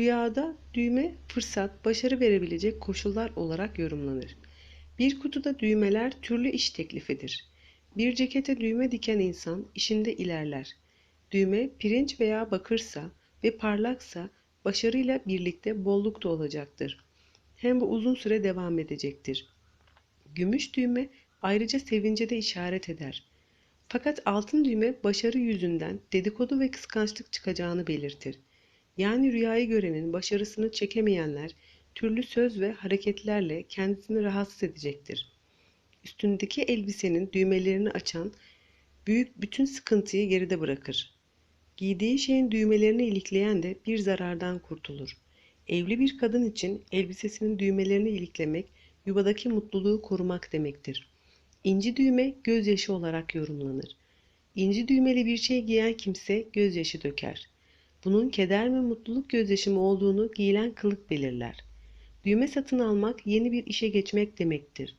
Rüyada düğme fırsat, başarı verebilecek koşullar olarak yorumlanır. Bir kutuda düğmeler türlü iş teklifidir. Bir cekete düğme diken insan işinde ilerler. Düğme pirinç veya bakırsa ve parlaksa başarıyla birlikte bolluk da olacaktır. Hem bu uzun süre devam edecektir. Gümüş düğme ayrıca sevince de işaret eder. Fakat altın düğme başarı yüzünden dedikodu ve kıskançlık çıkacağını belirtir. Yani rüyayı görenin başarısını çekemeyenler türlü söz ve hareketlerle kendisini rahatsız edecektir. Üstündeki elbisenin düğmelerini açan büyük bütün sıkıntıyı geride bırakır. Giydiği şeyin düğmelerini ilikleyen de bir zarardan kurtulur. Evli bir kadın için elbisesinin düğmelerini iliklemek yuvadaki mutluluğu korumak demektir. İnci düğme gözyaşı olarak yorumlanır. İnci düğmeli bir şey giyen kimse gözyaşı döker. Bunun keder mi mutluluk gözyaşı mı olduğunu giyilen kılık belirler. Düğme satın almak yeni bir işe geçmek demektir.